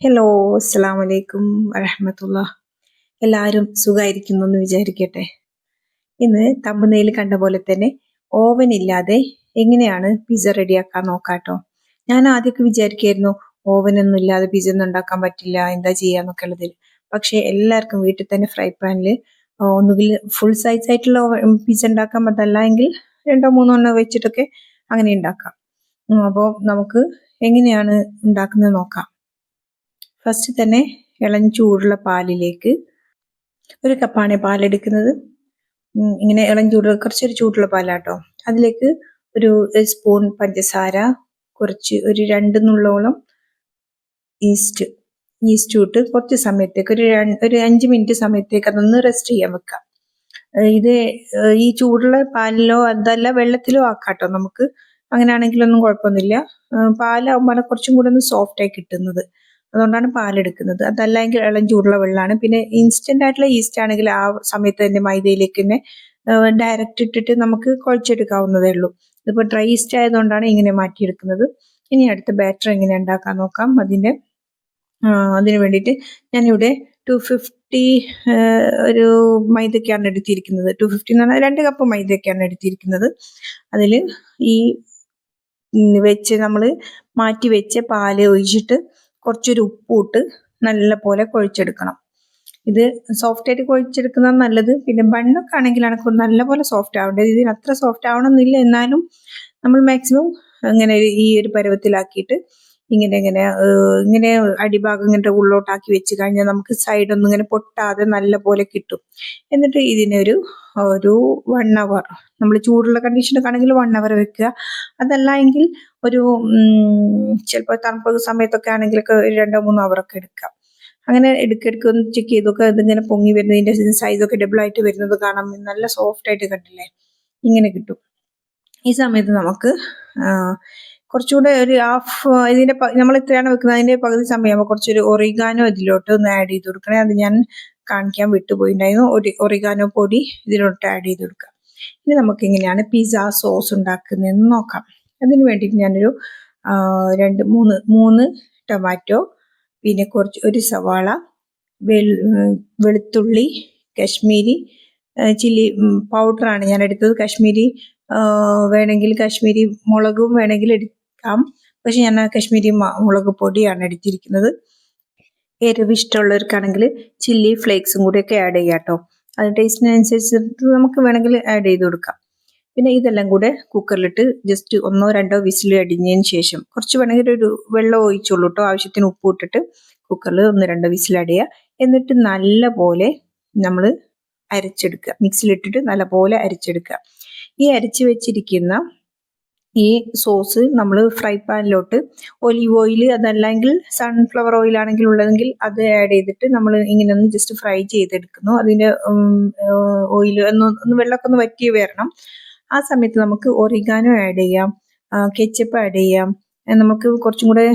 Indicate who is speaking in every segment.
Speaker 1: Hello അസ്സാം വലൈക്കും വരഹമത്തുള്ള എല്ലാവരും സുഖമായിരിക്കുന്നു എന്ന് വിചാരിക്കട്ടെ. ഇന്ന് തമ്പുന്നയിൽ കണ്ട പോലെ തന്നെ ഓവൻ ഇല്ലാതെ എങ്ങനെയാണ് പിസ്സ റെഡിയാക്കാൻ നോക്കാട്ടോ. ഞാൻ ആദ്യമൊക്കെ വിചാരിക്കായിരുന്നു ഓവനൊന്നും ഇല്ലാതെ പിസ്സ ഒന്നും ഉണ്ടാക്കാൻ പറ്റില്ല എന്താ ചെയ്യാന്നൊക്കെ ഉള്ളതിൽ. പക്ഷേ എല്ലാവർക്കും വീട്ടിൽ തന്നെ ഫ്രൈ പാനിൽ ഒന്നുകിൽ ഫുൾ സൈസ് ആയിട്ടുള്ള ഓവൻ പിസ്സ ഉണ്ടാക്കാൻ പറ്റല്ല എങ്കിൽ രണ്ടോ മൂന്നോ എണ്ണോ വെച്ചിട്ടൊക്കെ അങ്ങനെ ഉണ്ടാക്കാം. അപ്പോൾ നമുക്ക് എങ്ങനെയാണ് ഉണ്ടാക്കുന്നത് നോക്കാം. ഫസ്റ്റ് തന്നെ ഇളം ചൂടുള്ള പാലിലേക്ക് ഒരു കപ്പാണ് പാലെടുക്കുന്നത്. ഇങ്ങനെ ഇളം ചൂടുള്ള കുറച്ചൊരു ചൂടുള്ള പാലാട്ടോ. അതിലേക്ക് ഒരു സ്പൂൺ പഞ്ചസാര കുറച്ച് ഒരു രണ്ട് നുള്ളോളം ഈസ്റ്റ് ഈസ്റ്റ് ഇട്ട് കുറച്ച് സമയത്തേക്ക് ഒരു ഒരു അഞ്ച് മിനിറ്റ് സമയത്തേക്ക് അതൊന്ന് റെസ്റ്റ് ചെയ്യാൻ വെക്കാം. ഇത് ഈ ചൂടുള്ള പാലിലോ അതല്ല വെള്ളത്തിലോ ആക്കാട്ടോ നമുക്ക്. അങ്ങനെയാണെങ്കിലൊന്നും കുഴപ്പമൊന്നുമില്ല. പാലാകുമ്പോൾ കുറച്ചും കൂടെ ഒന്ന് സോഫ്റ്റായി കിട്ടുന്നത്. അതുകൊണ്ടാണ് പാലെടുക്കുന്നത്. അതല്ലെങ്കിൽ ഇളം ചൂടുള്ള വെള്ളമാണ്. പിന്നെ ഇൻസ്റ്റന്റ് ആയിട്ടുള്ള ഈസ്റ്റ് ആണെങ്കിൽ ആ സമയത്ത് തന്നെ മൈദയിലേക്ക് തന്നെ ഡയറക്റ്റ് ഇട്ടിട്ട് നമുക്ക് കുഴച്ചെടുക്കാവുന്നതേ ഉള്ളൂ. ഇതിപ്പോൾ ഡ്രൈ ഈസ്റ്റ് ആയതുകൊണ്ടാണ് ഇങ്ങനെ മാറ്റിയെടുക്കുന്നത്. ഇനി അടുത്ത ബാറ്റർ എങ്ങനെ ഉണ്ടാക്കാൻ നോക്കാം. അതിന്റെ അതിന് വേണ്ടിയിട്ട് ഞാനിവിടെ ടു ഫിഫ്റ്റി ഒരു മൈദക്കാണ് എടുത്തിരിക്കുന്നത്. ടു ഫിഫ്റ്റി എന്ന് പറഞ്ഞാൽ രണ്ട് കപ്പ് മൈദക്കാണ് എടുത്തിരിക്കുന്നത്. അതിൽ ഈ വെച്ച് നമ്മൾ മാറ്റി വെച്ച് പാൽ ഒഴിച്ചിട്ട് കുറച്ചൊരു ഉപ്പ് ഇട്ട് നല്ല പോലെ കുഴച്ചെടുക്കണം. ഇത് സോഫ്റ്റ് ആയിട്ട് കുഴച്ചെടുക്കുന്നത് നല്ലത്. പിന്നെ ബണ്ണൊക്കെ ആണെങ്കിലാണ് നല്ല പോലെ സോഫ്റ്റ് ആവേണ്ടത് ഇതിന് അത്ര സോഫ്റ്റ് ആവണമെന്നില്ല എന്നാലും നമ്മൾ മാക്സിമം അങ്ങനെ ഈ ഒരു പരുവത്തിലാക്കിയിട്ട് ഇങ്ങനെ ഇങ്ങനെ ഇങ്ങനെ അടിഭാഗം ഇങ്ങനെ ഉള്ളോട്ടാക്കി വെച്ച് കഴിഞ്ഞാൽ നമുക്ക് സൈഡൊന്നും ഇങ്ങനെ പൊട്ടാതെ നല്ല പോലെ കിട്ടും. എന്നിട്ട് ഇതിനൊരു ഒരു വൺ അവർ നമ്മൾ ചൂടുള്ള കണ്ടീഷനൊക്കെ വൺ അവർ വെക്കുക. അതല്ല എങ്കിൽ ഒരു ചിലപ്പോൾ തണുപ്പ് സമയത്തൊക്കെ ആണെങ്കിലൊക്കെ ഒരു രണ്ടോ മൂന്നോ അവറൊക്കെ എടുക്കാം അങ്ങനെ എടുക്കെടുക്ക ചെക്ക് ചെയ്തൊക്കെ ഇതിങ്ങനെ പൊങ്ങി വരുന്നതിന്റെ സൈസൊക്കെ ഡബിൾ ആയിട്ട് വരുന്നത് കാണാം. നല്ല സോഫ്റ്റ് ആയിട്ട് കണ്ടില്ലേ? ഇങ്ങനെ കിട്ടും. ഈ സമയത്ത് നമുക്ക് കുറച്ചുകൂടെ ഒരു ഹാഫ് ഇതിന്റെ നമ്മൾ ഇത്രയാണ് വെക്കുന്നത്. അതിന്റെ പകുതി സമയം കുറച്ചൊരു ഒറിഗാനോ ഇതിലോട്ട് ഒന്ന് ആഡ് ചെയ്ത് കൊടുക്കണേ. അത് ഞാൻ കാണിക്കാൻ വിട്ടുപോയിട്ടുണ്ടായിരുന്നു. ഒരു ഒറിഗാനോ പൊടി ഇതിലോട്ട് ആഡ് ചെയ്ത് കൊടുക്കാം. ഇനി നമുക്ക് എങ്ങനെയാണ് പിസ്സ സോസ് ഉണ്ടാക്കുന്നതെന്ന് നോക്കാം. അതിന് വേണ്ടിയിട്ട് ഞാനൊരു രണ്ട് മൂന്ന് മൂന്ന് ടൊമാറ്റോ പിന്നെ കുറച്ച് ഒരു സവാള വെളുത്തുള്ളി കശ്മീരി ചില്ലി പൗഡറാണ് ഞാൻ എടുത്തത്. കശ്മീരി വേണമെങ്കിൽ കശ്മീരി മുളകും വേണമെങ്കിൽ എടുക്കാം. പക്ഷെ ഞാൻ കശ്മീരി മുളക് പൊടിയാണ് എടുത്തിരിക്കുന്നത്. എരിവ് ഇഷ്ടമുള്ളവർക്കാണെങ്കിൽ ചില്ലി ഫ്ലേക്സും കൂടിയൊക്കെ ആഡ് ചെയ്യാം കേട്ടോ. അത് ടേസ്റ്റിനനുസരിച്ചിട്ട് നമുക്ക് വേണമെങ്കിൽ ആഡ് ചെയ്ത് കൊടുക്കാം. പിന്നെ ഇതെല്ലാം കൂടെ കുക്കറിലിട്ട് ജസ്റ്റ് ഒന്നോ രണ്ടോ വിസിൽ അടിഞ്ഞതിന് ശേഷം കുറച്ച് വേണമെങ്കിൽ ഒരു വെള്ളം ഒഴിച്ചോളൂ കേട്ടോ. ആവശ്യത്തിന് ഉപ്പ് ഇട്ടിട്ട് കുക്കറിൽ ഒന്ന് രണ്ടോ വിസിൽ അടിയുക എന്നിട്ട് നല്ല പോലെ നമ്മൾ അരച്ചെടുക്കുക. മിക്സിയിലിട്ടിട്ട് നല്ല പോലെ അരച്ചെടുക്കുക. ഈ അരച്ച് വെച്ചിരിക്കുന്ന ഈ സോസ് നമ്മൾ ഫ്രൈ പാനിലോട്ട് ഒലിവ് ഓയിൽ അതല്ലെങ്കിൽ സൺഫ്ലവർ ഓയിൽ ആണെങ്കിൽ ഉള്ളതെങ്കിൽ അത് ആഡ് ചെയ്തിട്ട് നമ്മൾ ഇങ്ങനെ ഒന്ന് ജസ്റ്റ് ഫ്രൈ ചെയ്തെടുക്കുന്നു അതിന്റെ ഓയിൽ ഒന്ന് വെള്ളമൊക്കെ ഒന്ന് വറ്റി വരണം. ആ സമയത്ത് നമുക്ക് ഒറിഗാനോ ആഡ് ചെയ്യാം. കെച്ചപ്പ് ആഡ് ചെയ്യാം. നമുക്ക് കുറച്ചും കൂടെ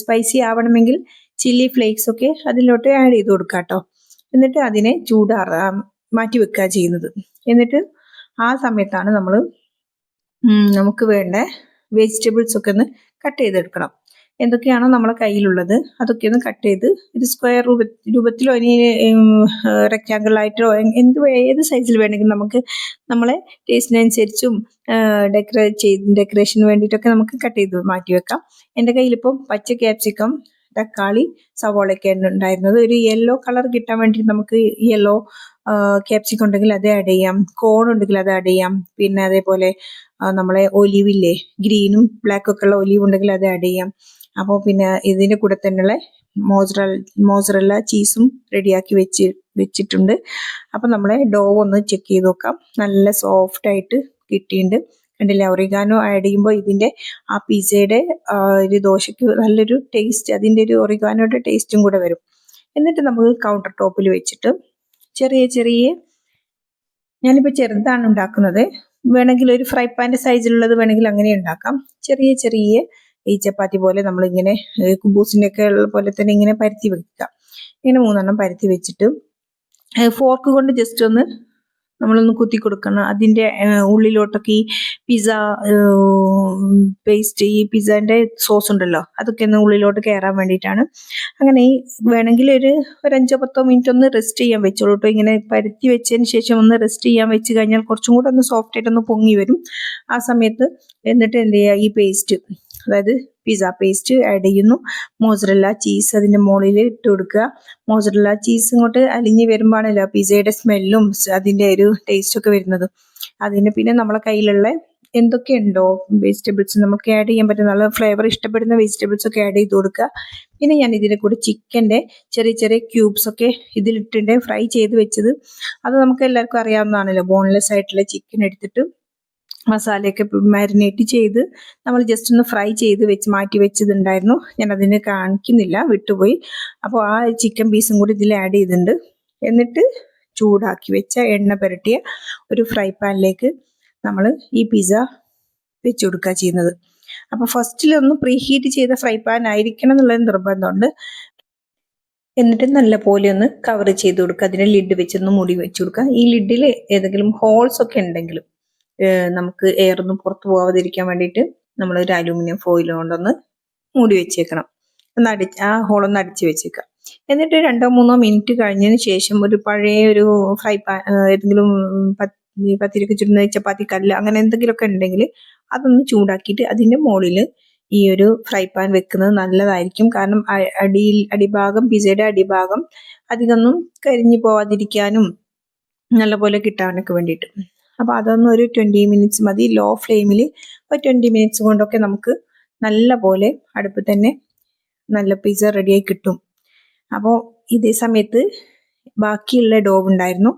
Speaker 1: സ്പൈസി ആവണമെങ്കിൽ ചില്ലി ഫ്ലേക്സ് ഒക്കെ അതിലോട്ട് ആഡ് ചെയ്ത് കൊടുക്കാം കേട്ടോ. എന്നിട്ട് അതിനെ ചൂടാറ മാറ്റി വെക്കുക ചെയ്യുന്നത്. എന്നിട്ട് ആ സമയത്താണ് നമ്മൾ നമുക്ക് വേണ്ട വെജിറ്റബിൾസ് ഒക്കെ ഒന്ന് കട്ട് ചെയ്തെടുക്കണം. എന്തൊക്കെയാണോ നമ്മളെ കയ്യിലുള്ളത് അതൊക്കെ ഒന്ന് കട്ട് ചെയ്ത് ഒരു സ്ക്വയർ രൂപ രൂപത്തിലോ ഇനി റെക്റ്റാങ്കിൾ ആയിട്ടോ എന്ത് ഏത് സൈസിൽ വേണമെങ്കിലും നമുക്ക് നമ്മളെ ടേസ്റ്റിനനുസരിച്ചും ഡെക്കറേറ്റ് ചെയ്ത് ഡെക്കറേഷന് വേണ്ടിയിട്ടൊക്കെ നമുക്ക് കട്ട് ചെയ്ത് മാറ്റി വെക്കാം. എന്റെ കയ്യിലിപ്പം പച്ച ക്യാപ്സിക്കം തക്കാളി സവോളയൊക്കെ ഉണ്ടായിരുന്നത്. ഒരു യെല്ലോ കളർ കിട്ടാൻ വേണ്ടി നമുക്ക് യെല്ലോ ക്യാപ്സിക്കം ഉണ്ടെങ്കിൽ അത് ആഡ് ചെയ്യാം. കോൺ ഉണ്ടെങ്കിൽ അത് ആഡ് ചെയ്യാം. പിന്നെ അതേപോലെ നമ്മളെ ഒലിവില്ലേ ഗ്രീനും ബ്ലാക്കും ഒക്കെ ഉള്ള ഒലിവ് ഉണ്ടെങ്കിൽ അത് ആഡ് ചെയ്യാം. അപ്പോൾ പിന്നെ ഇതിന്റെ കൂടെ തന്നെയുള്ള മോസറല്ല മോസറല്ല ചീസും റെഡിയാക്കി വെച്ച് വെച്ചിട്ടുണ്ട്. അപ്പം നമ്മളെ ഡോ ഒന്ന് ചെക്ക് ചെയ്ത് നോക്കാം. നല്ല സോഫ്റ്റ് ആയിട്ട് കിട്ടിയിട്ടുണ്ട്. കണ്ടില്ലേ? ഒറിഗാനോ ആഡ് ചെയ്യുമ്പോൾ ഇതിന്റെ ആ പിസയുടെ ഒരു ദോശയ്ക്ക് നല്ലൊരു ടേസ്റ്റ് അതിന്റെ ഒരു ഒറിഗാനോയുടെ ടേസ്റ്റും കൂടെ വരും. എന്നിട്ട് നമുക്ക് കൗണ്ടർ ടോപ്പിൽ വെച്ചിട്ട് ചെറിയ ചെറിയ ഞാനിപ്പോൾ ചെറുതാണ് ഉണ്ടാക്കുന്നത്. വേണമെങ്കിൽ ഒരു ഫ്രൈ പാന്റെ സൈസിലുള്ളത് വേണമെങ്കിൽ അങ്ങനെ ഉണ്ടാക്കാം. ചെറിയ ചെറിയ ഈ ചപ്പാത്തി പോലെ നമ്മളിങ്ങനെ കുബൂസിന്റെ ഒക്കെ ഉള്ള പോലെ തന്നെ ഇങ്ങനെ പരത്തി വെക്കുക. ഇങ്ങനെ മൂന്നെണ്ണം പരത്തി വെച്ചിട്ട് ഫോർക്ക് കൊണ്ട് ജസ്റ്റ് ഒന്ന് നമ്മളൊന്ന് കുത്തി കൊടുക്കണം അതിന്റെ ഉള്ളിലോട്ടൊക്കെ ഈ പിസ്സ പേസ്റ്റ് ഈ പിസ്സേന്റെ സോസ് ഉണ്ടല്ലോ അതൊക്കെ ഒന്ന് ഉള്ളിലോട്ട് കയറാൻ വേണ്ടിയിട്ടാണ്. അങ്ങനെ ഈ വേണമെങ്കിൽ ഒരു ഒരു അഞ്ചോ പത്തോ മിനിറ്റ് ഒന്ന് റെസ്റ്റ് ചെയ്യാൻ വെച്ചോളൂ കേട്ടോ ഇങ്ങനെ പരത്തി വെച്ചതിന് ശേഷം ഒന്ന് റെസ്റ്റ് ചെയ്യാൻ വെച്ച് കഴിഞ്ഞാൽ കുറച്ചും കൂടെ ഒന്ന് സോഫ്റ്റ് ആയിട്ട് ഒന്ന് പൊങ്ങി വരും. ആ സമയത്ത് എന്നിട്ട് എന്ത് ചെയ്യുക? ഈ പേസ്റ്റ് അതായത് പിസ്സ പേസ്റ്റ് ആഡ് ചെയ്യുന്നു. മോസറല്ല ചീസ് അതിന്റെ മുകളിൽ ഇട്ട് കൊടുക്കുക. മോസറല്ല ചീസ് ഇങ്ങോട്ട് അലിഞ്ഞ് വരുമ്പോഴാണല്ലോ പിസയുടെ സ്മെല്ലും അതിന്റെ ഒരു ടേസ്റ്റ് ഒക്കെ വരുന്നത്. അതിന് പിന്നെ നമ്മളെ കയ്യിലുള്ള എന്തൊക്കെയുണ്ടോ വെജിറ്റബിൾസ് നമുക്ക് ആഡ് ചെയ്യാൻ പറ്റുന്ന നല്ല ഫ്ലേവർ ഇഷ്ടപ്പെടുന്ന വെജിറ്റബിൾസ് ഒക്കെ ആഡ് ചെയ്ത് കൊടുക്കുക. പിന്നെ ഞാൻ ഇതിന്റെ കൂടെ ചിക്കന്റെ ചെറിയ ചെറിയ ക്യൂബ്സ് ഒക്കെ ഇതിലിട്ടുണ്ട് ഫ്രൈ ചെയ്ത് വെച്ചത്. അത് നമുക്ക് എല്ലാവർക്കും അറിയാവുന്നതാണല്ലോ. ബോൺലെസ് ആയിട്ടുള്ള ചിക്കൻ എടുത്തിട്ട് മസാലയൊക്കെ മാരിനേറ്റ് ചെയ്ത് നമ്മൾ ജസ്റ്റ് ഒന്ന് ഫ്രൈ ചെയ്ത് വെച്ച് മാറ്റി വെച്ചതുണ്ടായിരുന്നു. ഞാൻ അതിനെ കാണിക്കുന്നില്ല വിട്ടുപോയി. അപ്പോൾ ആ ചിക്കൻ പീസും കൂടി ഇതിൽ ആഡ് ചെയ്തിട്ടുണ്ട്. എന്നിട്ട് ചൂടാക്കി വെച്ച എണ്ണ പുരട്ടിയ ഒരു ഫ്രൈ പാനിലേക്ക് നമ്മൾ ഈ പിസ്സ വെച്ച് കൊടുക്കുക ചെയ്യുന്നത്. അപ്പോൾ ഫസ്റ്റിലൊന്ന് പ്രീ ഹീറ്റ് ചെയ്ത ഫ്രൈ പാൻ ആയിരിക്കണം എന്നുള്ള നിർബന്ധമുണ്ട്. എന്നിട്ട് നല്ല പോലെ ഒന്ന് കവർ ചെയ്ത് കൊടുക്കുക. അതിനെ ലിഡ് വെച്ചൊന്ന് മൂടി വെച്ച് കൊടുക്കുക. ഈ ലിഡിൽ ഏതെങ്കിലും ഹോൾസ് ഒക്കെ ഉണ്ടെങ്കിലും നമുക്ക് എയർ ഒന്നും പുറത്തു പോകാതിരിക്കാൻ വേണ്ടിയിട്ട് നമ്മൾ ഒരു അലൂമിനിയം ഫോയിൽ കൊണ്ടൊന്ന് മൂടി വെച്ചേക്കണം. ഒന്ന് അടി ആ ഹോളൊന്ന് അടിച്ച് വെച്ചേക്കാം. എന്നിട്ട് രണ്ടോ മൂന്നോ മിനിറ്റ് കഴിഞ്ഞതിന് ശേഷം ഒരു പഴയ ഒരു ഫ്രൈ പാൻ ഏതെങ്കിലും പത്തിരിക്ക് ചുരുന്ന ചപ്പാത്തി കല്ല് അങ്ങനെ എന്തെങ്കിലുമൊക്കെ ഉണ്ടെങ്കിൽ അതൊന്ന് ചൂടാക്കിയിട്ട് അതിന്റെ മുകളിൽ ഈ ഒരു ഫ്രൈ പാൻ വെക്കുന്നത് നല്ലതായിരിക്കും. കാരണം അടിയിൽ അടിഭാഗം പിസയുടെ അടിഭാഗം അധികമൊന്നും കരിഞ്ഞു പോവാതിരിക്കാനും നല്ലപോലെ കിട്ടാനൊക്കെ വേണ്ടിയിട്ട്. അപ്പോൾ അതൊന്നും ഒരു ട്വന്റി മിനിറ്റ്സ് മതി. ലോ ഫ്ലെയിമിൽ ഒരു ട്വന്റി മിനിറ്റ്സ് കൊണ്ടൊക്കെ നമുക്ക് നല്ല പോലെ അടുപ്പ് തന്നെ നല്ല പിസ്സ റെഡിയായി കിട്ടും. അപ്പോൾ ഇതേ സമയത്ത് ബാക്കിയുള്ള ഡോവ് ഉണ്ടായിരുന്നു.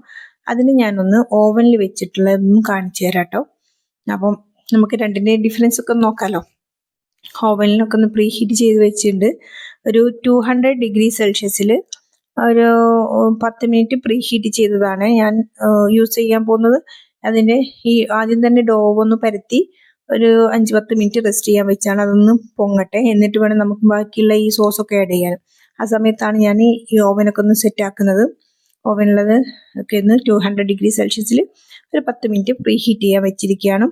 Speaker 1: അതിന് ഞാനൊന്ന് ഓവനിൽ വെച്ചിട്ടുള്ളതൊന്നും കാണിച്ചു തരാം കേട്ടോ അപ്പം നമുക്ക് രണ്ടിന്റെയും ഡിഫറൻസ് ഒക്കെ നോക്കാമല്ലോ ഓവനിലൊക്കെ ഒന്ന് പ്രീ ഹീറ്റ് ചെയ്ത് വെച്ചിട്ടുണ്ട്. ഒരു ടു ഹൺഡ്രഡ് ഡിഗ്രി സെൽഷ്യസിൽ ഒരു പത്ത് മിനിറ്റ് പ്രീ ഹീറ്റ് ചെയ്തതാണ് ഞാൻ യൂസ് ചെയ്യാൻ പോകുന്നത്. അതിന്റെ ഈ ആദ്യം തന്നെ ഡോവ് ഒന്ന് പരത്തി ഒരു അഞ്ച് പത്ത് മിനിറ്റ് റെസ്റ്റ് ചെയ്യാൻ വെച്ചാണ് അതൊന്ന് പൊങ്ങട്ടെ. എന്നിട്ട് വേണം നമുക്ക് ബാക്കിയുള്ള ഈ സോസൊക്കെ ആഡ് ചെയ്യാൻ. ആ സമയത്താണ് ഞാൻ ഈ ഓവനൊക്കെ ഒന്ന് സെറ്റ് ആക്കുന്നത്. ഓവനുള്ളത് ഒക്കെ ഒന്ന് ടു ഹൺഡ്രഡ് ഡിഗ്രി സെൽഷ്യസിൽ ഒരു പത്ത് മിനിറ്റ് പ്രീ ഹീറ്റ് ചെയ്യാൻ വെച്ചിരിക്കുകയാണ്.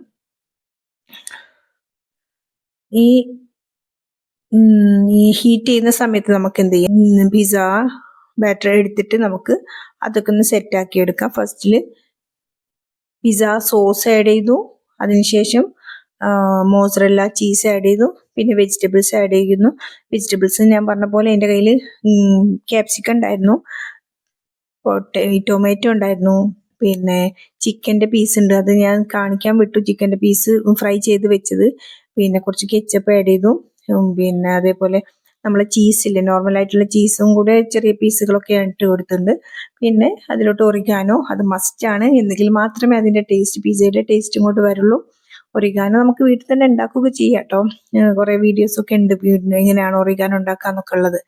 Speaker 1: ഈ ഈ ഹീറ്റ് ചെയ്യുന്ന സമയത്ത് നമുക്ക് എന്ത് ചെയ്യാം? പിസ്സ ബാറ്റർ എടുത്തിട്ട് നമുക്ക് അതൊക്കെ ഒന്ന് സെറ്റ് ആക്കി എടുക്കാം. ഫസ്റ്റിൽ പിസ്സ സോസ് ആഡ് ചെയ്തു. അതിനുശേഷം മോസറല്ല ചീസ് ആഡ് ചെയ്തു. പിന്നെ വെജിറ്റബിൾസ് ആഡ് ചെയ്യുന്നു. വെജിറ്റബിൾസ് ഞാൻ പറഞ്ഞ പോലെ എന്റെ കയ്യിൽ ക്യാപ്സിക്കം ഉണ്ടായിരുന്നു. ടൊമാറ്റോ ഉണ്ടായിരുന്നു. പിന്നെ ചിക്കന്റെ പീസ് ഉണ്ട്. അത് ഞാൻ കാണിക്കാൻ വിട്ടു. ചിക്കന്റെ പീസ് ഫ്രൈ ചെയ്ത് വെച്ചത്. പിന്നെ കുറച്ച് കെച്ചപ്പ് ആഡ് ചെയ്തു. പിന്നെ അതേപോലെ നമ്മളെ ചീസില്ലേ നോർമൽ ആയിട്ടുള്ള ചീസും കൂടെ ചെറിയ പീസുകളൊക്കെ ഇട്ട് കൊടുത്തിട്ടുണ്ട്. പിന്നെ അതിലോട്ട് ഒറിഗാനോ അത് മസ്റ്റ് ആണ്. എന്നെങ്കിൽ മാത്രമേ അതിന്റെ ടേസ്റ്റ് പിസയുടെ ടേസ്റ്റ് ഇങ്ങോട്ട് വരുള്ളൂ. ഒറിഗാനോ നമുക്ക് വീട്ടിൽ തന്നെ ഉണ്ടാക്കുക ചെയ്യാം കേട്ടോ. കുറേ വീഡിയോസൊക്കെ ഉണ്ട് എങ്ങനെയാണ് ഒറിഗാനോ ഉണ്ടാക്കുക എന്നൊക്കെ ഉള്ളത്.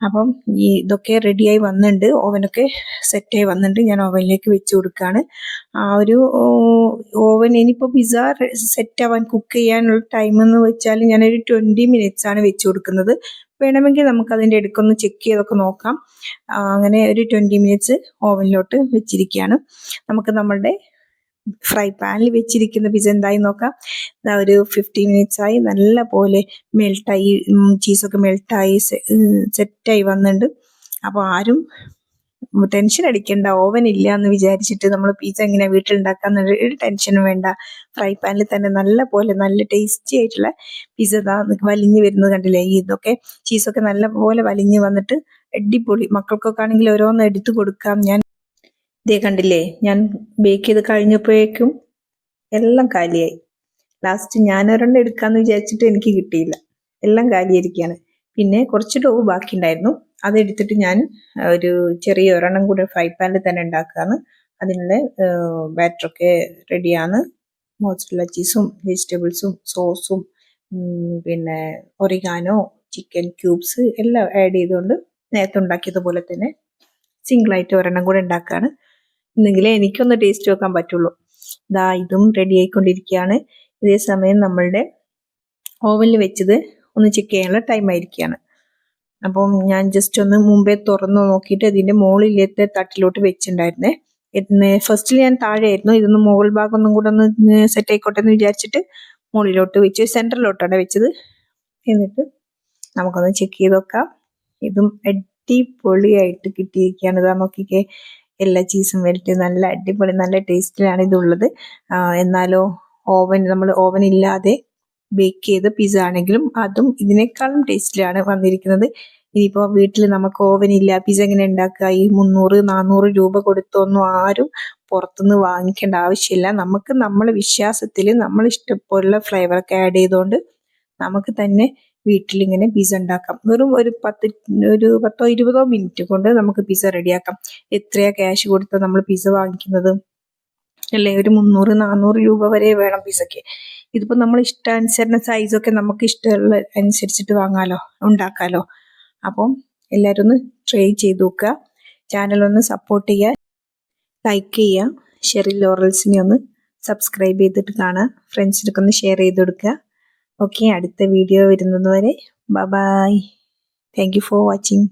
Speaker 1: അപ്പം ഈ ഇതൊക്കെ റെഡിയായി വന്നിട്ടുണ്ട്. ഓവനൊക്കെ സെറ്റായി വന്നിട്ടുണ്ട്. ഞാൻ ഓവനിലേക്ക് വെച്ച് കൊടുക്കുകയാണ്. ആ ഒരു ഓവൻ ഇനിയിപ്പോൾ പിസ്സ സെറ്റ് ആവാൻ കുക്ക് ചെയ്യാനുള്ള ടൈം എന്ന് വെച്ചാൽ ഞാനൊരു ട്വന്റി മിനിറ്റ്സ് ആണ് വെച്ച് കൊടുക്കുന്നത്. വേണമെങ്കിൽ നമുക്ക് അതിന്റെ ഇടയ്ക്കൊന്ന് ചെക്ക് ചെയ്തൊക്കെ നോക്കാം. അങ്ങനെ ഒരു ട്വന്റി മിനിറ്റ്സ് ഓവനിലോട്ട് വെച്ചിരിക്കുകയാണ്. നമുക്ക് നമ്മളുടെ ഫ്രൈ പാനിൽ വെച്ചിരിക്കുന്ന പിസ എന്തായി നോക്കാം. ഒരു ഫിഫ്റ്റി മിനിറ്റ്സ് ആയി നല്ല പോലെ മെൽട്ടായി ചീസൊക്കെ മെൽട്ടായി സെറ്റായി വന്നിട്ടുണ്ട്. അപ്പോൾ ആരും ടെൻഷൻ അടിക്കണ്ട ഓവൻ ഇല്ല എന്ന് വിചാരിച്ചിട്ട് നമ്മൾ പിസ്സ എങ്ങനെ വീട്ടിൽ ഒരു ടെൻഷനും വേണ്ട. ഫ്രൈ പാനിൽ തന്നെ നല്ല പോലെ നല്ല ടേസ്റ്റി ആയിട്ടുള്ള പിസ്സ വലിഞ്ഞു വരുന്നത് കണ്ടില്ലേ ഈ ഇതൊക്കെ? ചീസൊക്കെ നല്ല പോലെ വലിഞ്ഞു വന്നിട്ട് അടിപൊളി. മക്കൾക്കൊക്കെ ആണെങ്കിൽ ഓരോന്ന് എടുത്തു കൊടുക്കാം. ഞാൻ ഇതേ കണ്ടില്ലേ ഞാൻ ബേക്ക് ചെയ്ത് കഴിഞ്ഞപ്പോഴേക്കും എല്ലാം കാലിയായി. ലാസ്റ്റ് ഞാൻ ഒരെണ്ണം എടുക്കാമെന്ന് വിചാരിച്ചിട്ട് എനിക്ക് കിട്ടിയില്ല. എല്ലാം കാലിയായിരിക്കുകയാണ് പിന്നെ കുറച്ച് ഡോവ് ബാക്കി ഉണ്ടായിരുന്നു അതെടുത്തിട്ട് ഞാൻ ഒരു ചെറിയ ഒരെണ്ണം കൂടെ ഫ്രൈ പാനിൽ തന്നെ ഉണ്ടാക്കുകയാണ്. അതിനുള്ള ബാറ്ററൊക്കെ റെഡിയാണ് മോസറല്ല ചീസും വെജിറ്റബിൾസും സോസും പിന്നെ ഒറിഗാനോ ചിക്കൻ ക്യൂബ്സ് എല്ലാം ആഡ് ചെയ്തുകൊണ്ട് നേരത്തെ ഉണ്ടാക്കിയതുപോലെ തന്നെ സിംഗിളായിട്ട് ഒരെണ്ണം കൂടെ ഉണ്ടാക്കുകയാണ്. എന്നെങ്കിലേ എനിക്കൊന്ന് ടേസ്റ്റ് വെക്കാൻ പറ്റുള്ളൂ. ഇതാ ഇതും റെഡി ആയിക്കൊണ്ടിരിക്കുകയാണ്. ഇതേ സമയം നമ്മളുടെ ഓവനിൽ വെച്ചത് ഒന്ന് ചെക്ക് ചെയ്യാനുള്ള ടൈം ആയിരിക്കുകയാണ്. അപ്പം ഞാൻ ജസ്റ്റ് ഒന്ന് മുമ്പേ തുറന്നു നോക്കിയിട്ട് ഇതിന്റെ മുകളിലത്തെ തട്ടിലോട്ട് വെച്ചിട്ടുണ്ടായിരുന്നേ. ഫസ്റ്റിൽ ഞാൻ താഴെയായിരുന്നു. ഇതൊന്ന് മുകൾ ഭാഗം ഒന്നും കൂടെ ഒന്ന് സെറ്റ് ആയിക്കോട്ടെ എന്ന് വിചാരിച്ചിട്ട് മുകളിലോട്ട് വെച്ച് സെന്ററിലോട്ടാണ് വെച്ചത്. എന്നിട്ട് നമുക്കൊന്ന് ചെക്ക് ചെയ്ത് നോക്കാം. ഇതും അടിപൊളിയായിട്ട് കിട്ടിയിരിക്കുകയാണ്. ഇതാ നോക്കിക്കേ. എല്ലാ ചീസും വെൽറ്റ് നല്ല അടിപൊളി നല്ല ടേസ്റ്റിലാണ് ഇതുള്ളത്. എന്നാലോ ഓവൻ നമ്മൾ ഓവൻ ഇല്ലാതെ ബേക്ക് ചെയ്ത പിസ്സ ആണെങ്കിലും അതും ഇതിനേക്കാളും ടേസ്റ്റിലാണ് വന്നിരിക്കുന്നത്. ഇനിയിപ്പോൾ വീട്ടിൽ നമുക്ക് ഓവൻ ഇല്ല പിസ്സ എങ്ങനെ ഉണ്ടാക്കുക? ഈ മുന്നൂറ് നാനൂറ് രൂപ കൊടുത്തൊന്നും ആരും പുറത്തുനിന്ന് വാങ്ങിക്കേണ്ട ആവശ്യമില്ല. നമുക്ക് നമ്മളെ വിശ്വാസത്തിൽ നമ്മൾ ഇഷ്ടപ്പോലുള്ള ഫ്ലേവറൊക്കെ ആഡ് ചെയ്തുകൊണ്ട് നമുക്ക് തന്നെ വീട്ടിൽ ഇങ്ങനെ പിസ്സ ഉണ്ടാക്കാം. വെറും ഒരു പത്ത് ഒരു പത്തോ ഇരുപതോ മിനിറ്റ് കൊണ്ട് നമുക്ക് പിസ്സ റെഡിയാക്കാം എത്രയാ ക്യാഷ് കൊടുത്താൽ നമ്മൾ പിസ്സ വാങ്ങിക്കുന്നത്? അല്ലേ? ഒരു മുന്നൂറ് നാനൂറ് രൂപ വരെ വേണം പിസ്സയ്ക്ക് ഇതിപ്പോൾ നമ്മൾ ഇഷ്ടാനുസരണ സൈസൊക്കെ നമുക്ക് ഇഷ്ടമുള്ള അനുസരിച്ചിട്ട് വാങ്ങാലോ ഉണ്ടാക്കാലോ. അപ്പം എല്ലാവരും ഒന്ന് ട്രൈ ചെയ്ത് നോക്കുക. ചാനലൊന്ന് സപ്പോർട്ട് ചെയ്യുക. ലൈക്ക് ചെയ്യുക. ഷെറി ലോറൽസിനെ ഒന്ന് സബ്സ്ക്രൈബ് ചെയ്തിട്ട് കാണുക. ഫ്രണ്ട്സിനൊക്കെ ഒന്ന് ഷെയർ ചെയ്ത് കൊടുക്കുക. ഓക്കെ അടുത്ത വീഡിയോ വരുന്നത് വരെ. Bye thank you for watching